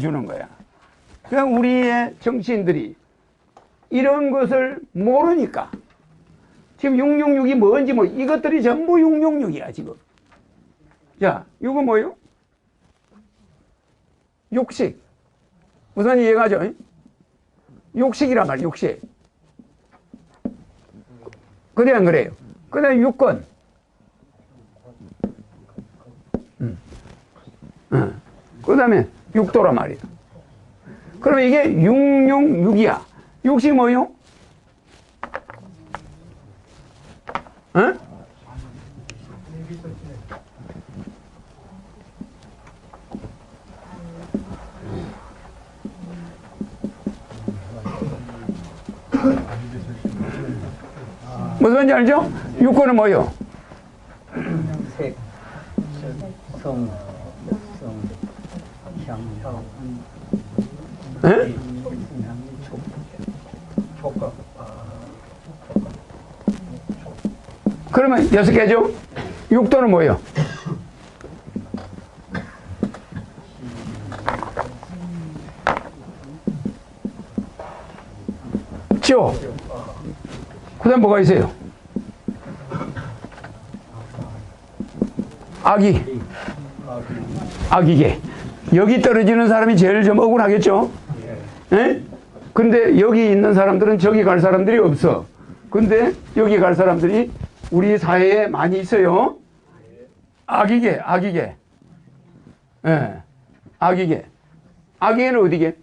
주는 거야. 그러니까 우리의 정치인들이 이런 것을 모르니까 지금 666이 뭔지 뭐 이것들이 전부 666이야 지금. 자, 이거 뭐요? 육식. 무슨 이해가죠? 육식이란 말이야, 육식. 그래 안 그래요? 그 다음에 육권. 음. 음. 그 다음에 육도란 말이야. 그러면 이게 666이야. 육식 뭐요? 어? 무슨 말인지 알죠? 육권은 뭐요? 색, 성, 성, 향, 에? 그러면 여섯 개죠? 육도는 뭐요? 죠? 그 다음 뭐가 있어요? 아기. 아기계. 여기 떨어지는 사람이 제일 좀 억울하겠죠? 예? 근데 여기 있는 사람들은 저기 갈 사람들이 없어. 근데 여기 갈 사람들이 우리 사회에 많이 있어요. 아기계, 아기계. 예. 아기계. 아기계는 어디게?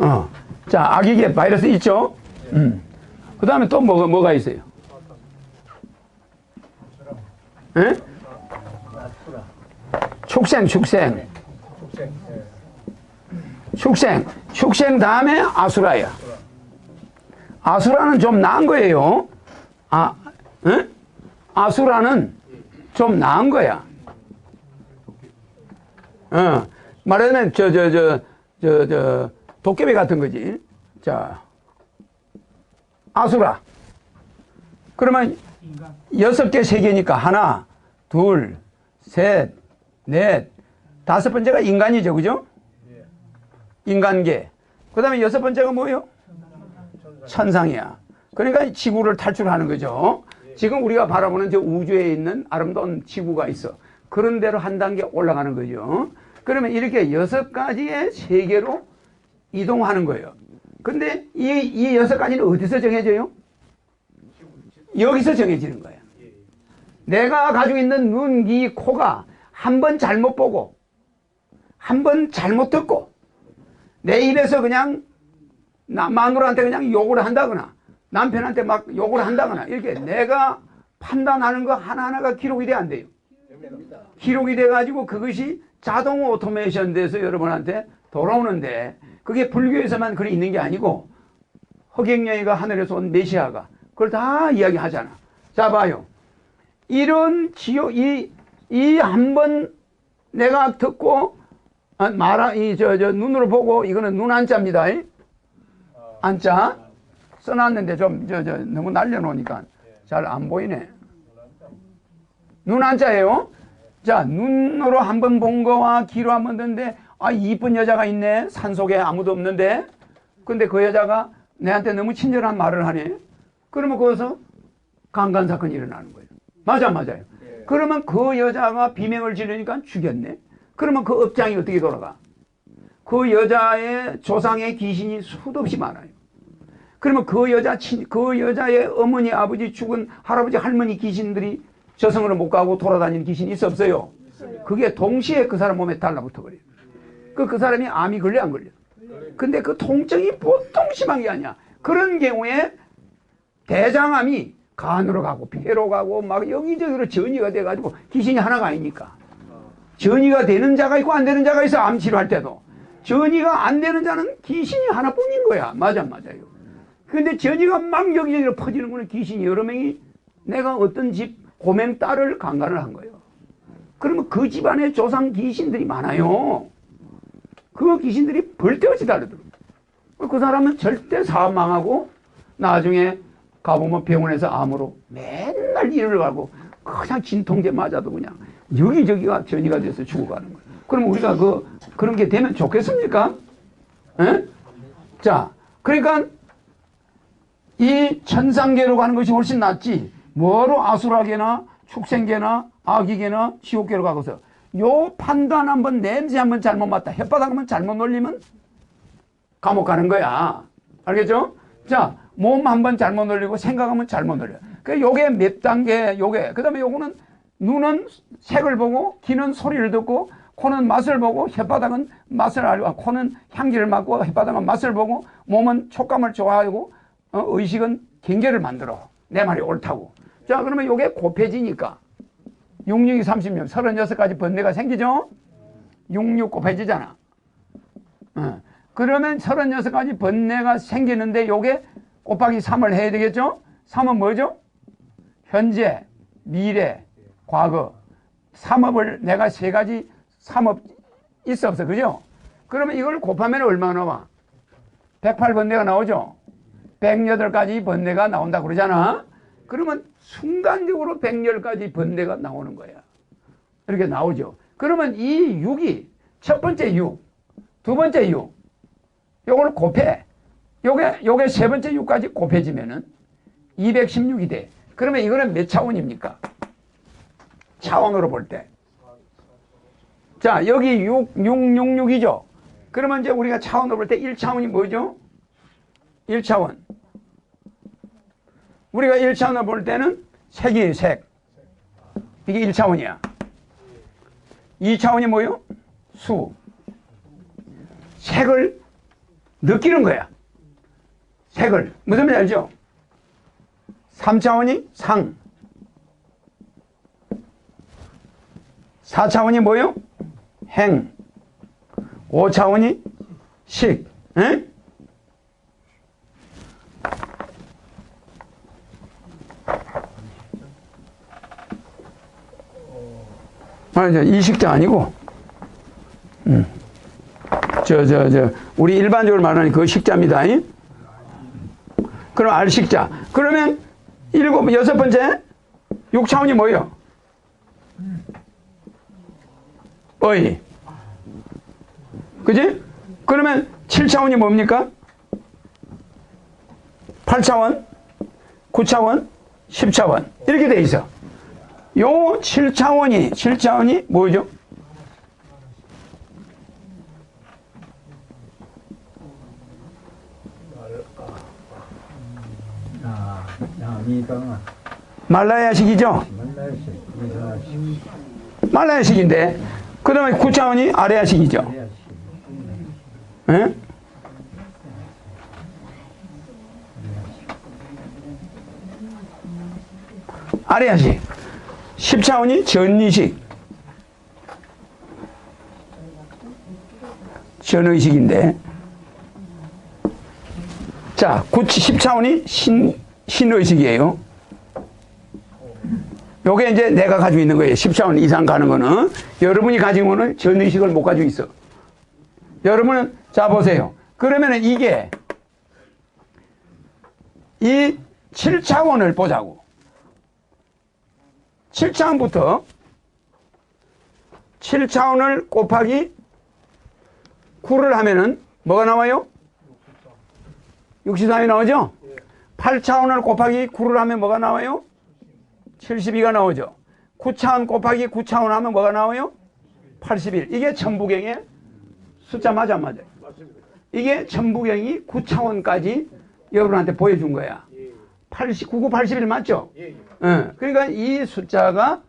어. 자, 아기계 바이러스 있죠? 음. 그 다음에 또 뭐가, 뭐가 있어요? 예? 축생, 축생. 축생. 축생 다음에 아수라야. 아수라는 좀 나은 거예요. 아, 예? 아수라는 좀 나은 거야. 어, 말하자면, 저, 저, 저, 저, 저, 도깨비 같은 거지. 자, 아수라. 그러면 여섯 개, 세 개니까 하나, 둘, 셋, 넷, 다섯 번째가 인간이죠, 그죠? 인간계. 그 다음에 여섯 번째가 뭐예요? 천상이야. 그러니까 지구를 탈출하는 거죠. 지금 우리가 바라보는 저 우주에 있는 아름다운 지구가 있어. 그런 대로 한 단계 올라가는 거죠. 그러면 이렇게 여섯 가지의 세계로 이동하는 거예요. 근데 이, 이 여섯 가지는 어디서 정해져요? 여기서 정해지는 거야. 내가 가지고 있는 눈, 귀, 코가 한 번 잘못 보고, 한 번 잘못 듣고, 내 입에서 그냥 나 마누라한테 그냥 욕을 한다거나, 남편한테 막 욕을 한다거나, 이렇게 내가 판단하는 거 하나하나가 기록이 돼 안 돼요? 기록이 돼가지고 그것이 자동 오토메이션 돼서 여러분한테 돌아오는데, 그게 불교에서만 그래 있는 게 아니고, 허경영이가 하늘에서 온 메시아가 그걸 다 이야기하잖아. 자, 봐요. 이런 지옥, 이, 이 한 번 내가 듣고, 아, 말아, 이, 저, 저, 눈으로 보고, 이거는 눈 안자입니다. 이? 안자. 써놨는데 좀, 저, 저, 너무 날려놓으니까 잘 안 보이네. 눈 안자예요. 자, 눈으로 한 번 본 거와 귀로 한 번 듣는데, 아, 이쁜 여자가 있네. 산 속에 아무도 없는데. 근데 그 여자가 내한테 너무 친절한 말을 하네. 그러면 거기서 강간 사건이 일어나는 거예요. 맞아, 맞아요. 그러면 그 여자가 비명을 지르니까 죽였네. 그러면 그 업장이 어떻게 돌아가? 그 여자의 조상의 귀신이 수도 없이 많아요. 그러면 그 여자, 친, 그 여자의 어머니, 아버지, 죽은 할아버지, 할머니 귀신들이 저승으로 못 가고 돌아다니는 귀신이 있어 없어요? 그게 동시에 그 사람 몸에 달라붙어 버려요. 그, 그 사람이 암이 걸려, 안 걸려? 근데 그 통증이 보통 심한 게 아니야. 그런 경우에 대장암이 간으로 가고 폐로 가고 막 여기저기로 전이가 돼가지고 귀신이 하나가 아니니까. 전이가 되는 자가 있고 안 되는 자가 있어 암 치료할 때도. 전이가 안 되는 자는 귀신이 하나뿐인 거야. 맞아 맞아요. 근데 전이가 막 여기저기로 퍼지는 거는 귀신이 여러 명이 내가 어떤 집 고맹 딸을 강간을 한 거예요. 그러면 그 집안에 조상 귀신들이 많아요. 그 귀신들이 벌떼같이 다르더라고요. 그 사람은 절대 사업 망하고 나중에 가보면 병원에서 암으로 맨날 일을 가고 그냥 진통제 맞아도 그냥 여기저기가 전이가 돼서 죽어가는 거예요. 그럼 우리가 그 그런 게 되면 좋겠습니까? 예? 자, 그러니까 이 천상계로 가는 것이 훨씬 낫지. 뭐로 아수라계나 축생계나 아기계나 지옥계로 가고서 요 판단 한번 냄새 한번 잘못 맡다 햇바닥 한번 잘못 놀리면 감옥 가는 거야. 알겠죠? 자, 몸 한 번 잘못 놀리고 생각하면 잘못 놀려. 그 요게 몇 단계 요게. 그다음에 요거는 눈은 색을 보고 귀는 소리를 듣고 코는 맛을 보고 혓바닥은 맛을 알고 아, 코는 향기를 맡고 혓바닥은 맛을 보고 몸은 촉감을 좋아하고 어, 의식은 경계를 만들어. 내 말이 옳다고. 자 그러면 요게 곱해지니까 66이 30명 36가지 번뇌가 생기죠? 66 곱해지잖아. 어. 그러면 36가지 번뇌가 생기는데 요게 곱하기 3을 해야 되겠죠? 3은 뭐죠? 현재 미래 과거. 삼업을 내가 세 가지 삼업 있어 없어 그죠? 그러면 이걸 곱하면 얼마나 나와? 108번뇌가 나오죠? 108가지 번뇌가 나온다 그러잖아. 그러면 순간적으로 110가지 번뇌가 나오는 거야. 이렇게 나오죠. 그러면 이 6이 첫 번째 6, 두 번째 6 요걸 곱해 요게 요게 세 번째 6까지 곱해지면은 216이 돼 그러면 이거는 몇 차원입니까? 차원으로 볼 때. 자, 여기 6, 6, 6, 6이죠? 그러면 이제 우리가 차원으로 볼 때 1차원이 뭐죠? 1차원. 우리가 1차원으로 볼 때는 색이에요, 색. 이게 1차원이야. 2차원이 뭐요? 수. 색을 느끼는 거야. 색을. 무슨 말인지 알죠? 3차원이 상. 4차원이 뭐요? 행. 5차원이 식. 에? 맞아, 이 식자 아니고, 음. 저, 저, 저, 우리 일반적으로 말하는 그 식자입니다. 이? 그럼 알식자. 그러면 일곱, 여섯 번째, 6차원이 뭐예요? 어이. 그지? 그러면 7차원이 뭡니까? 8차원, 9차원, 10차원. 이렇게 돼 있어. 요 7차원이, 7차원이 뭐죠? 아, 야미가 말라야식이죠? 말라야식인데. 그 다음에 9차원이 아래야식이죠. 예? 아래야식. 10차원이 전의식. 전의식인데. 자, 9, 10차원이 신, 신의식이에요. 요게 이제 내가 가지고 있는 거예요. 10차원 이상 가는 거는. 여러분이 가지고 있는 전의식을 못 가지고 있어. 여러분은 자 보세요. 그러면은 이게 이 7차원을 보자고. 7차원부터 7차원을 곱하기 9를 하면은 뭐가 나와요? 63이 나오죠? 8차원을 곱하기 9를 하면 뭐가 나와요? 72가 나오죠. 9차원 곱하기 9차원 하면 뭐가 나와요? 81. 이게 천부경의 숫자 맞아 안 맞아요? 이게 천부경이 9차원까지 여러분한테 보여준 거야. 80, 99, 81 맞죠? 예, 그러니까 이 숫자가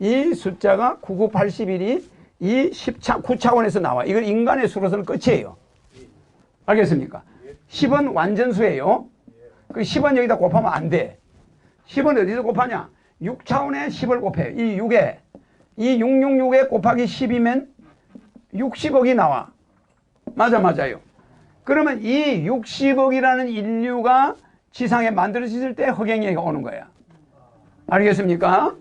이 숫자가 99, 81이 이 10차, 9차원에서 나와. 이건 인간의 수로서는 끝이에요. 알겠습니까? 10은 완전수예요. 그 10은 여기다 곱하면 안 돼. 10은 어디서 곱하냐? 6차원에 10을 곱해요. 이 6에 이 666에 곱하기 10이면 60억이 나와. 맞아 맞아요. 그러면 이 60억이라는 인류가 지상에 만들어졌을 때 허경영이가 오는 거야. 알겠습니까?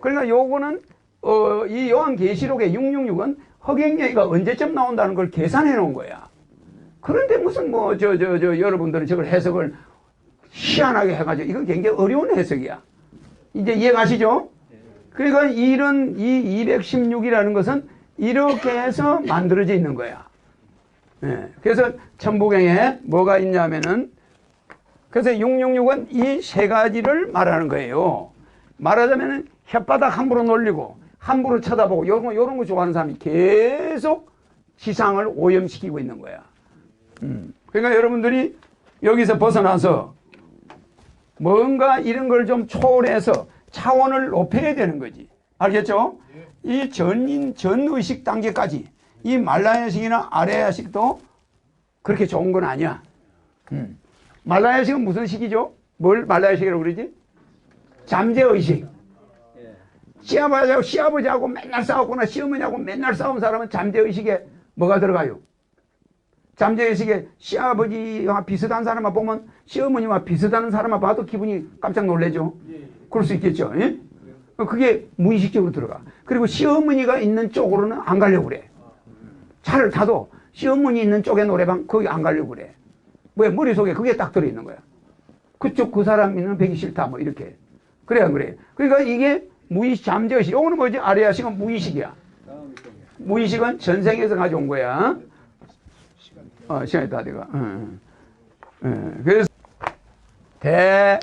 그러니까 요거는 어, 이 요한계시록의 666은 허경영이가 언제쯤 나온다는 걸 계산해 놓은 거야. 그런데 무슨 뭐 저 저 저 여러분들은 저걸 해석을 희한하게 해가지고 이건 굉장히 어려운 해석이야. 이제 이해 가시죠? 그러니까 이런 이 216이라는 것은 이렇게 해서 만들어져 있는 거야. 예. 그래서 천부경에 뭐가 있냐면은 그래서 666은 이 세 가지를 말하는 거예요. 말하자면은 혓바닥 함부로 놀리고 함부로 쳐다보고 요런 거 요런 거 좋아하는 사람이 계속 지상을 오염시키고 있는 거야. 음. 그러니까 여러분들이 여기서 벗어나서 뭔가 이런 걸 좀 초월해서 차원을 높여야 되는 거지. 알겠죠? 이 전인, 전의식 단계까지 이 말라야식이나 아래야식도 그렇게 좋은 건 아니야. 음. 말라야식은 무슨 식이죠? 뭘 말라야식이라고 그러지? 잠재의식. 시아버지하고 시아버지하고 맨날 싸웠거나 시어머니하고 맨날 싸운 사람은 잠재의식에 뭐가 들어가요? 잠재의식에 시아버지와 비슷한 사람만 보면 시어머니와 비슷한 사람만 봐도 기분이 깜짝 놀래죠. 그럴 수 있겠죠. 예? 그게 무의식적으로 들어가. 그리고 시어머니가 있는 쪽으로는 안 가려고 그래. 차를 타도 시어머니 있는 쪽에 노래방 거기 안 가려고 그래. 왜 머릿속에 그게 딱 들어있는 거야. 그쪽 그 사람 있는 벽이 싫다 뭐 이렇게. 그래 안 그래? 그러니까 이게 무의식 잠재의식. 요거는 뭐지? 아래아식은 무의식이야. 무의식은 전생에서 가져온 거야. 어, 시간이 다 돼가. 응, 응. 응. 그래서 대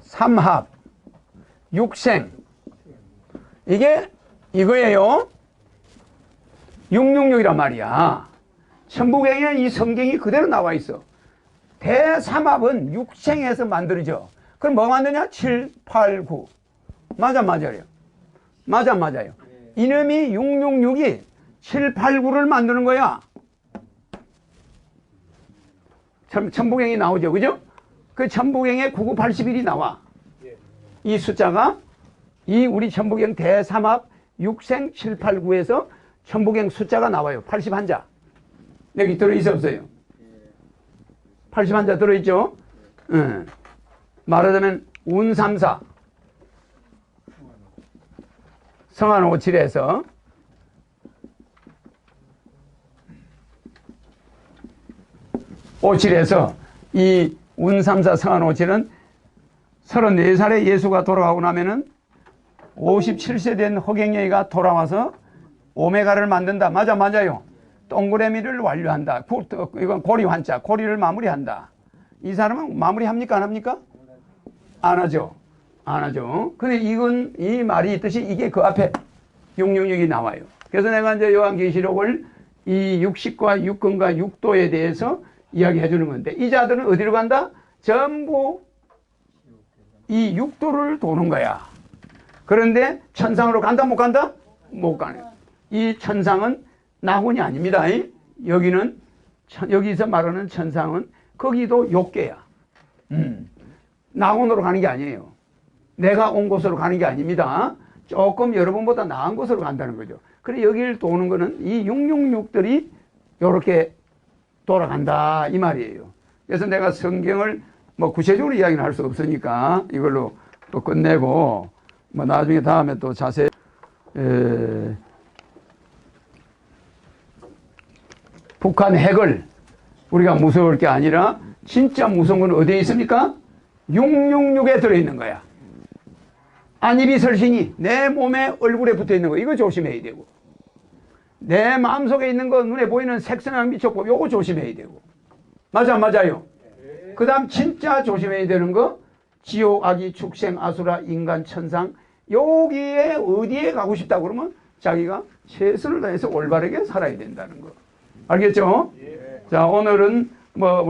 삼합 육생 이게 이거예요. 666이란 말이야. 천부경에 이 성경이 그대로 나와 있어. 대삼합은 육생에서 만들어져. 그럼 뭐 만드냐? 7, 8, 9. 맞아, 맞아요. 맞아, 맞아요. 이놈이 666이 7, 8, 9를 만드는 거야. 천, 천부경이 나오죠. 그죠? 그 천부경에 9981이 나와. 이 숫자가 이 우리 천부경 대삼합 육생 7, 8, 9에서 천부경 숫자가 나와요. 81자. 여기 들어있어 없어요? 81자 들어있죠? 응. 말하자면 운삼사 성한 오칠에서 오칠에서 이 운삼사 성한 오칠은 34살에 예수가 돌아가고 나면은 57세 된 허경영이가 돌아와서 오메가를 만든다. 맞아, 맞아요. 동그라미를 완료한다. 고, 이건 고리 환자, 고리를 마무리한다. 이 사람은 마무리합니까? 안 합니까? 안 하죠. 안 하죠. 근데 이건, 이 말이 있듯이 이게 그 앞에 666이 나와요. 그래서 내가 이제 요한계시록을 이 육식과 육근과 육도에 대해서 이야기해 주는 건데, 이 자들은 어디로 간다? 전부 이 육도를 도는 거야. 그런데 천상으로 간다, 못 간다? 못 가네. 이 천상은 나군이 아닙니다. 이? 여기는, 천- 여기서 말하는 천상은 거기도 욕계야. 음. 낙원으로 가는 게 아니에요. 내가 온 곳으로 가는 게 아닙니다. 조금 여러분보다 나은 곳으로 간다는 거죠. 그래 여기를 도는 거는 이 666들이 이렇게 돌아간다 이 말이에요. 그래서 내가 성경을 뭐 구체적으로 이야기는 할 수 없으니까 이걸로 또 끝내고 뭐 나중에 다음에 또 자세히 에, 북한 핵을 우리가 무서울 게 아니라 진짜 무서운 건 어디에 있습니까? 666에 들어있는 거야. 안입이 설신이 내 몸에 얼굴에 붙어 있는 거 이거 조심해야 되고 내 마음속에 있는 거 눈에 보이는 색선양 미쳤고 요거 조심해야 되고. 맞아 맞아요. 그 다음 진짜 조심해야 되는 거 지옥 아기 축생 아수라 인간 천상 여기에 어디에 가고 싶다 그러면 자기가 최선을 다해서 올바르게 살아야 된다는 거. 알겠죠? 자 오늘은 뭐 우리